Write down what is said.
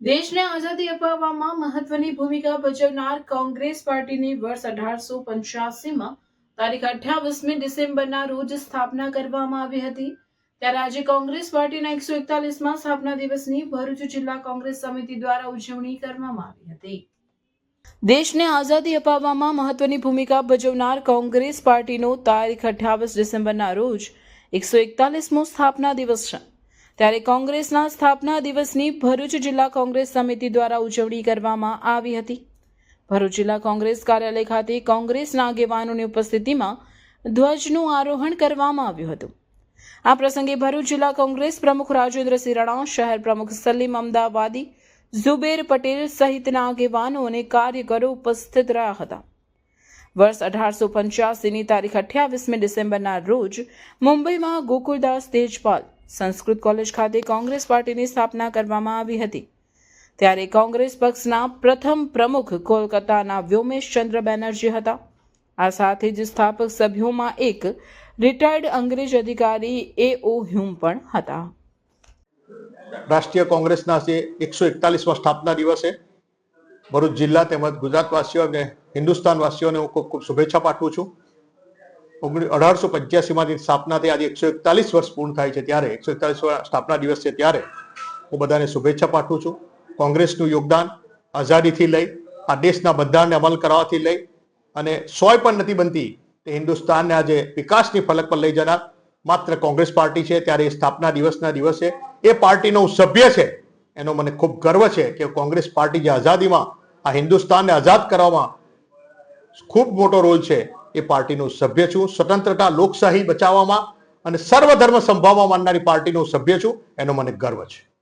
દેશને આઝાદી અપાવવામાં મહત્વની ભૂમિકા ભજવનાર કોંગ્રેસ પાર્ટીની વર્ષ અઢારસો પંચ્યાસીમાં તારીખ અઠ્યાવીસમી ડિસેમ્બરના રોજ સ્થાપના કરવામાં આવી હતી. ત્યારે આજે કોંગ્રેસ પાર્ટીના એકસો એકતાલીસમાં સ્થાપના દિવસની ભરૂચ જિલ્લા કોંગ્રેસ સમિતિ દ્વારા ઉજવણી કરવામાં આવી હતી. દેશને આઝાદી અપાવવામાં મહત્વની ભૂમિકા ભજવનાર કોંગ્રેસ પાર્ટીનો તારીખ અઠ્યાવીસ ડિસેમ્બરના રોજ એકસો એકતાલીસમો સ્થાપના દિવસ છે. ત્યારે કોંગ્રેસના સ્થાપના દિવસની ભરૂચ જિલ્લા કોંગ્રેસ સમિતિ દ્વારા ઉજવણી કરવામાં આવી હતી. ભરૂચ જિલ્લા કોંગ્રેસ કાર્યાલય ખાતે કોંગ્રેસના આગેવાનોની ઉપસ્થિતિમાં ધ્વજનું આરોહણ કરવામાં આવ્યું હતું. આ પ્રસંગે ભરૂચ જિલ્લા કોંગ્રેસ પ્રમુખ રાજેન્દ્રસિંહ રાણા શહેર પ્રમુખ સલીમ અમદાવાદી, ઝુબેર પટેલ સહિતના આગેવાનો અને કાર્યકરો ઉપસ્થિત રહ્યા હતા. વર્ષ અઢારસો પંચ્યાસીની તારીખ અઠ્યાવીસમી ડિસેમ્બરના રોજ મુંબઈમાં ગોકુલદાસ તેજપાલ સંસ્કૃત કોલેજ ખાતે કોંગ્રેસ પાર્ટીની સ્થાપના કરવામાં આવી હતી. ત્યારે કોંગ્રેસ પક્ષના પ્રથમ પ્રમુખ કોલકાતાના વ્યોમેશ ચંદ્ર બેનર્જી હતા. આ સાથે જ સ્થાપક સભ્યોમાં એક રિટાયર્ડ અંગ્રેજ અધિકારી એ ઓ હ્યુમ પણ હતા. રાષ્ટ્રીય કોંગ્રેસના જે એકસો એકતાલીસમાં સ્થાપના દિવસે ભરૂચ જિલ્લા તેમજ ગુજરાતવાસીઓ અને હિન્દુસ્તાનવાસીઓને હું ખૂબ ખૂબ શુભેચ્છા પાઠવું છું. અઢારસો પંચ્યાસીમાંથી સ્થાપના થઈ આજે એકસો એકતાલીસ વર્ષ પૂર્ણ થાય છે ત્યારે, એકસો એકતાલીસ સ્થાપના દિવસ છે ત્યારે હું બધાને શુભેચ્છા પાઠવું છું. કોંગ્રેસનું યોગદાન આઝાદીથી લઈ, આ દેશના બંધારણને અમલ કરવાથી લઈ અને સોય પણ નથી બનતી તે હિન્દુસ્તાનને આજે વિકાસની ફલક પર લઈ જનાર માત્ર કોંગ્રેસ પાર્ટી છે. ત્યારે એ સ્થાપના દિવસના દિવસે એ પાર્ટીનો હું સભ્ય છે. એનો મને ખૂબ ગર્વ છે કે કોંગ્રેસ પાર્ટી જે આઝાદીમાં આ હિન્દુસ્તાનને આઝાદ કરવામાં ખૂબ મોટો રોલ છે. એ પાર્ટીનો સભ્ય છું. સ્વતંત્રતા, લોકશાહી બચાવવામાં અને સર્વધર્મ સંભાવવા માનનારી પાર્ટીનો સભ્ય છું. એનો મને ગર્વ છે.